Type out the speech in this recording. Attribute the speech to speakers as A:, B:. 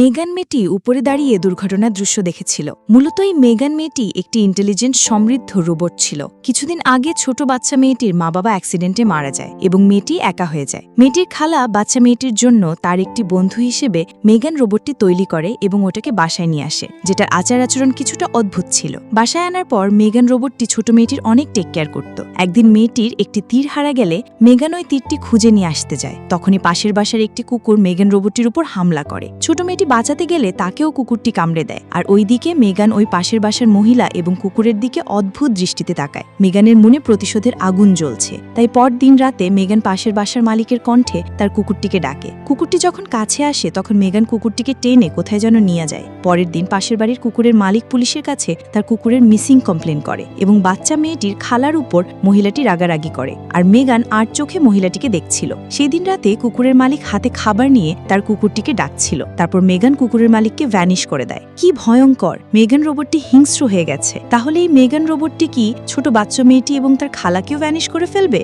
A: মেগান মেয়েটি উপরে দাঁড়িয়ে দুর্ঘটনার দৃশ্য দেখেছিল। মূলত এই মেগান মেয়েটি একটি ইন্টেলিজেন্ট সমৃদ্ধ রোবট ছিল। কিছুদিন আগে ছোট বাচ্চা মেয়েটির মা বাবা অ্যাক্সিডেন্টে মারা যায় এবং মেয়েটি একা হয়ে যায়। মেয়েটির খালা বাচ্চা মেয়েটির জন্য তার একটি বন্ধু হিসেবে মেগান রোবটটি তৈরি করে এবং ওটাকে বাসায় নিয়ে আসে, যেটার আচার আচরণ কিছুটা অদ্ভুত ছিল। বাসায় আনার পর মেগান রোবটটি ছোট মেয়েটির অনেক টেক কেয়ার করত। একদিন মেয়েটির একটি তীর হারা গেলে মেগান ওই তীরটি খুঁজে নিয়ে আসতে যায়। তখনই পাশের বাসার একটি কুকুর মেগান রোবটটির উপর হামলা করে। ছোট মেয়েটি বাঁচাতে গেলে তাকেও কুকুরটি কামড়ে দেয়। আর ওইদিকে মেগান ওই পাশের বাসার মহিলা এবং কুকুরের দিকে অদ্ভুত দৃষ্টিতে তাকায়। মেগানের মনে প্রতিশোধের আগুন জ্বলছে। তাই পর দিন রাতে মেগান পাশের বাসার মালিকের কণ্ঠে তার কুকুরটিকে ডাকে। কুকুরটি যখন কাছে আসে, তখন মেগান কুকুরটিকে টেনে কোথায় যেন নিয়ে যায়। পরের দিন পাশের বাড়ির কুকুরের মালিক পুলিশের কাছে তার কুকুরের মিসিং কমপ্লেন করে এবং বাচ্চা মেয়েটির খালার উপর মহিলাটি রাগারাগি করে আর মেগান আর চোখে মহিলাটিকে দেখছিল। সেই দিন রাতে কুকুরের মালিক হাতে খাবার নিয়ে তার কুকুরটিকে ডাকছিল। তারপর মেগান কুকুরের মালিককে ভ্যানিশ করে দেয়। কি ভয়ঙ্কর! মেগান রোবটটি হিংস্র হয়ে গেছে। তাহলে এই মেগান রোবটটি কি ছোট বাচ্চা মেয়েটি এবং তার খালাকেও ভ্যানিশ করে ফেলবে?